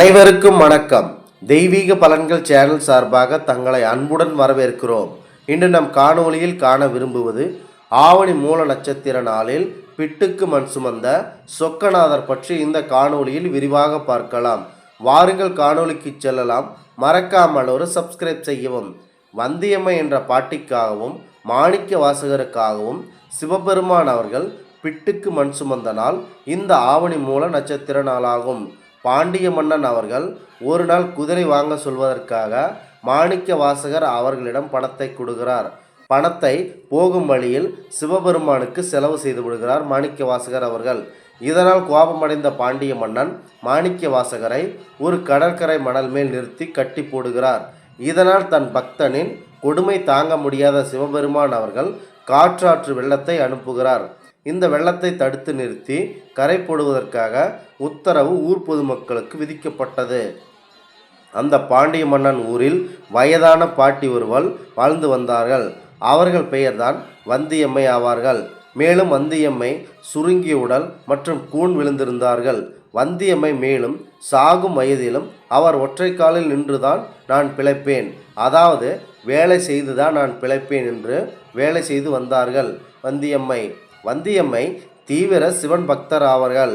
அனைவருக்கும் வணக்கம். தெய்வீக பலன்கள் சேனல் சார்பாக தங்களை அன்புடன் வரவேற்கிறோம். இன்று நம் காணொளியில் காண விரும்புவது ஆவணி மூல நட்சத்திர நாளில் பிட்டுக்கு மண் சுமந்த சொக்கநாதர் பற்றி இந்த காணொளியில் விரிவாக பார்க்கலாம். வாருங்கள் காணொளிக்கு செல்லலாம். மறக்காமல் ஒரு சப்ஸ்கிரைப் செய்யவும் வந்தியம்மை என்ற பாட்டிக்காகவும் மாணிக்க வாசகருக்காகவும் சிவபெருமான் அவர்கள் பிட்டுக்கு மண் சுமந்த நாள் இந்த ஆவணி மூல நட்சத்திர நாளாகும். பாண்டிய மன்னன் அவர்கள் ஒரு நாள் குதிரை வாங்க சொல்வதற்காக மாணிக்க வாசகர் அவர்களிடம் பணத்தை கொடுக்கிறார். பணத்தை போகும் வழியில் சிவபெருமானுக்கு செலவு செய்து விடுகிறார் மாணிக்க வாசகர் அவர்கள். இதனால் கோபமடைந்த பாண்டிய மன்னன் மாணிக்க வாசகரை ஒரு கடற்கரை மணல் மேல் நிறுத்தி கட்டி போடுகிறார். இதனால் தன் பக்தனின் கொடுமை தாங்க முடியாத சிவபெருமான் அவர்கள் காற்றாற்று வெள்ளத்தை அனுப்புகிறார். இந்த வெள்ளத்தை தடுத்து நிறுத்தி கரை போடுவதற்காக உத்தரவு ஊர் பொதுமக்களுக்கு விதிக்கப்பட்டது. அந்த பாண்டிய மன்னன் ஊரில் வயதான பாட்டி ஒருவள் வாழ்ந்து வந்தார்கள். அவர்கள் பெயர்தான் வந்தியம்மை ஆவார்கள். மேலும் வந்தியம்மை சுருங்கிய உடல் மற்றும் கூன் விழுந்திருந்தார்கள். வந்தியம்மை மேலும் சாகும் வயதிலும் அவர் ஒற்றை காலில் நின்றுதான் நான் பிழைப்பேன். அதாவது வேலை செய்துதான் நான் பிழைப்பேன் என்று வேலை செய்து வந்தார்கள் வந்தியம்மை. வந்தியம்மை தீவிர சிவன் பக்தர் ஆவார்கள்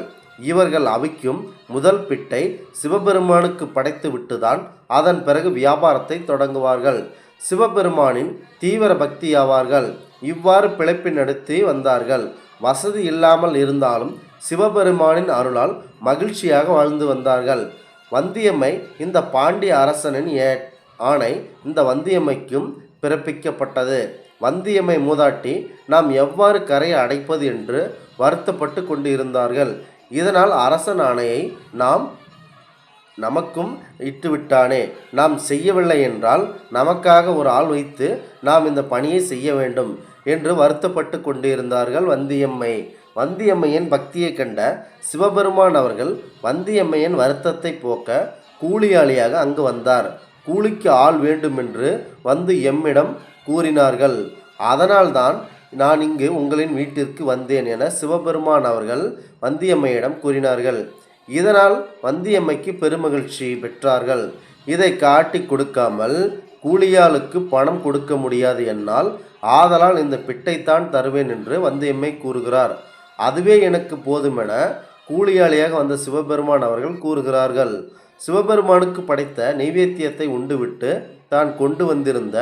இவர்கள் அவிக்கும் முதல் பிட்டை சிவபெருமானுக்கு படைத்து விட்டுதான் அதன் பிறகு வியாபாரத்தை தொடங்குவார்கள். சிவபெருமானின் தீவிர பக்தி ஆவார்கள் இவ்வாறு பிழைப்பை நடத்தி வந்தார்கள். வசதி இல்லாமல் இருந்தாலும் சிவபெருமானின் அருளால் மகிழ்ச்சியாக வாழ்ந்து வந்தார்கள். வந்தியம்மை இந்த பாண்டிய அரசனின் ஏ ஆணை இந்த வந்தியம்மைக்கும் பிறப்பிக்கப்பட்டது. வந்தியம்மை மூதாட்டி நாம் எவ்வாறு கரையை அடைப்பது என்று வருத்தப்பட்டு கொண்டு இருந்தார்கள் இதனால் அரசன் ஆணையை நாம் நமக்கும் இட்டுவிட்டானே. நாம் செய்யவில்லை என்றால் நமக்காக ஒரு ஆள் வைத்து நாம் இந்த பணியை செய்ய வேண்டும் என்று வருத்தப்பட்டு கொண்டிருந்தார்கள் வந்தியம்மை. வந்தியம்மையின் பக்தியை கண்ட சிவபெருமான் அவர்கள் வந்தியம்மையின் வருத்தத்தை போக்க கூலியாளியாக அங்கு வந்தார். கூலிக்கு ஆள் வேண்டுமென்று வந்து எம்மிடம் கூறினார்கள். அதனால்தான் நான் இங்கு உங்களின் வீட்டிற்கு வந்தேன் என சிவபெருமான் அவர்கள் வந்தியம்மையிடம் கூறினார்கள். இதனால் வந்தியம்மைக்கு பெருமகிழ்ச்சி பெற்றார்கள். இதை காட்டி கொடுக்காமல் கூலியாளுக்கு பணம் கொடுக்க முடியாது என்னால் ஆதலால் இந்த பிட்டைத்தான் தருவேன் என்று வந்தியம்மை கூறுகிறார். அதுவே எனக்கு போதுமென கூலியாளியாக வந்த சிவபெருமான் அவர்கள் கூறுகிறார்கள் சிவபெருமானுக்கு படைத்த நைவேத்தியத்தை உண்டுவிட்டு தான் கொண்டு வந்திருந்த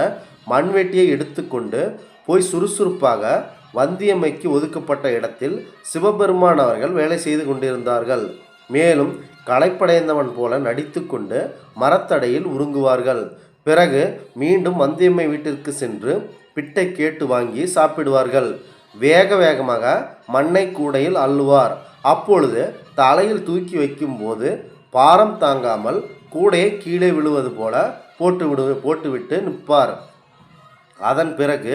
மண்வெட்டியை எடுத்துக்கொண்டு போய் சுறுசுறுப்பாக வந்தியம்மைக்கு ஒதுக்கப்பட்ட இடத்தில் சிவபெருமான் அவர்கள் வேலை செய்து கொண்டிருந்தார்கள். மேலும் களைப்படைந்தவன் போல நடித்துக்கொண்டு மரத்தடையில் உருங்குவார்கள் பிறகு மீண்டும் வந்தியம்மை வீட்டிற்கு சென்று பிட்டை கேட்டு வாங்கி சாப்பிடுவார்கள். வேக வேகமாக மண்ணை கூடையில் அள்ளுவார். அப்பொழுது தலையில் தூக்கி வைக்கும்போது பாரம் தாங்காமல் கூடையை கீழே விழுவது போல போட்டு விடு போட்டுவிட்டு நிற்பார். அதன் பிறகு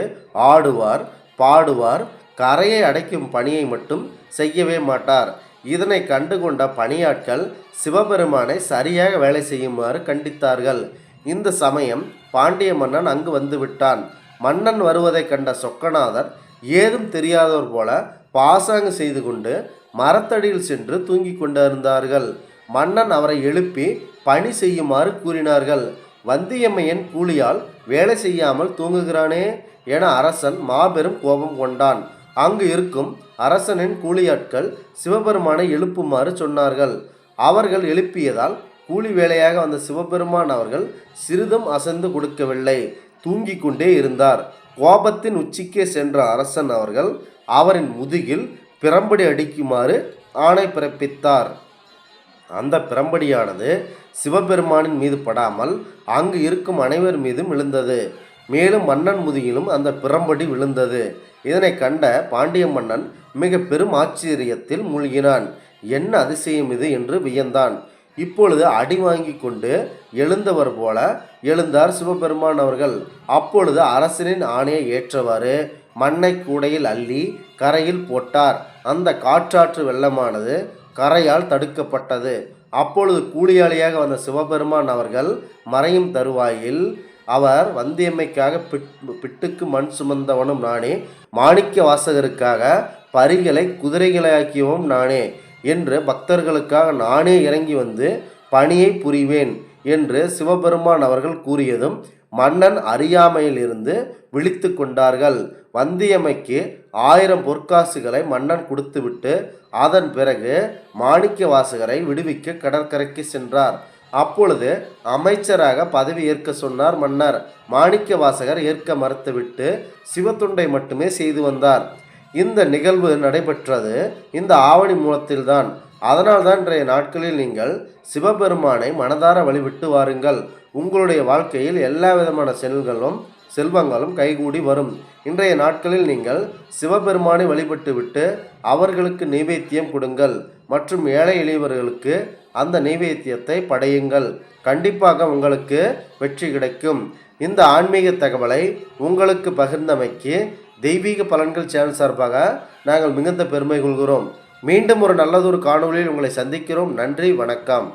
ஆடுவார் பாடுவார் கரையை அடைக்கும் பணியை மட்டும் செய்யவே மாட்டார். இதனை கண்டுகொண்ட பணியாட்கள் சிவபெருமானை சரியாக வேலை செய்யுமாறு கண்டித்தார்கள். இந்த சமயம் பாண்டிய மன்னன் அங்கு வந்து விட்டான். மன்னன் வருவதை கண்ட சொக்கநாதர் ஏதும் தெரியாதவர் போல பாசாங்கு செய்து கொண்டு மரத்தடியில் சென்று தூங்கிக் கொண்டிருந்தார்கள். மன்னன் அவரை எழுப்பி பணி செய்யுமாறு கூறினார்கள். வந்தியம்மையன் கூலியால் வேலை செய்யாமல் தூங்குகிறானே என அரசன் மாபெரும் கோபம் கொண்டான். அங்கு இருக்கும் அரசனின் கூலியாட்கள் சிவபெருமானை எழுப்புமாறு சொன்னார்கள். அவர்கள் எழுப்பியதால் கூலி வேலையாக வந்த சிவபெருமான் அவர்கள் சிறிதும் அசைந்து கொடுக்கவில்லை. தூங்கிக் கொண்டே இருந்தார். கோபத்தின் உச்சிக்கே சென்ற அரசன் அவர்கள் அவரின் முதுகில் பிரம்படி அடிக்குமாறு ஆணை பிறப்பித்தார். அந்த பிரம்படியானது சிவபெருமானின் மீது படாமல் அங்கு இருக்கும் அனைவர் மீதும் விழுந்தது. மேலும் மன்னன் முதுகிலும் அந்த பிரம்படி விழுந்தது. இதனை கண்ட பாண்டிய மன்னன் மிக பெரும் ஆச்சரியத்தில் மூழ்கினான். என்ன அதிசயம் இது? என்று வியந்தான். இப்பொழுது அடி வாங்கி கொண்டு எழுந்தவர் போல எழுந்தார் சிவபெருமான் அவர்கள். அப்பொழுது அரசனின் ஆணையை ஏற்றவாறு மண்ணை கூடையில் அள்ளி கரையில் போட்டார். அந்த காற்றாற்று வெள்ளமானது கரையால் தடுக்கப்பட்டது. அப்பொழுது கூலியாளியாக வந்த சிவபெருமான் அவர்கள் மறையும் தருவாயில் அவர் வந்தியம்மைக்காக பிட் பிட்டுக்கு மண் சுமந்தவனும் நானே. மாணிக்க வாசகருக்காக பரிகளை குதிரைகளாக்கியவும் நானே என்று பக்தர்களுக்காக நானே இறங்கி வந்து பணியை புரிவேன் என்று சிவபெருமான் அவர்கள் கூறியதும் மன்னன் அறியாமையிலிருந்து விழித்து கொண்டார்கள். வந்தியம்மைக்கு ஆயிரம் பொற்காசுகளை மன்னன் கொடுத்துவிட்டு அதன் பிறகு மாணிக்க வாசகரை விடுவிக்க கடற்கரைக்கு சென்றார். அப்பொழுது அமைச்சராக பதவி ஏற்க சொன்னார் மன்னர். மாணிக்க வாசகர் ஏற்க மறுத்துவிட்டு சிவத்துண்டை மட்டுமே செய்து வந்தார். இந்த நிகழ்வு நடைபெற்றது இந்த ஆவணி மூலத்தில்தான். அதனால்தான் இன்றைய நாட்களில் நீங்கள் சிவபெருமானை மனதார வழிவிட்டு வாருங்கள். உங்களுடைய வாழ்க்கையில் எல்லா விதமான செல்களும் செல்வங்களும் கைகூடி வரும். இன்றைய நாட்களில் நீங்கள் சிவபெருமானை வழிபட்டுவிட்டு அவர்களுக்கு நைவேத்தியம் கொடுங்கள். மற்றும் ஏழை எளியவர்களுக்கு அந்த நைவேத்தியத்தை படையுங்கள். கண்டிப்பாக உங்களுக்கு வெற்றி கிடைக்கும். இந்த ஆன்மீக தகவலை உங்களுக்கு பகிர்ந்தமைக்கு தெய்வீக பலன்கள் சேனல் சார்பாக நாங்கள் மிகுந்த பெருமை கொள்கிறோம். மீண்டும் ஒரு நல்லதொரு காணொளியில் உங்களை சந்திக்கிறோம். நன்றி வணக்கம்.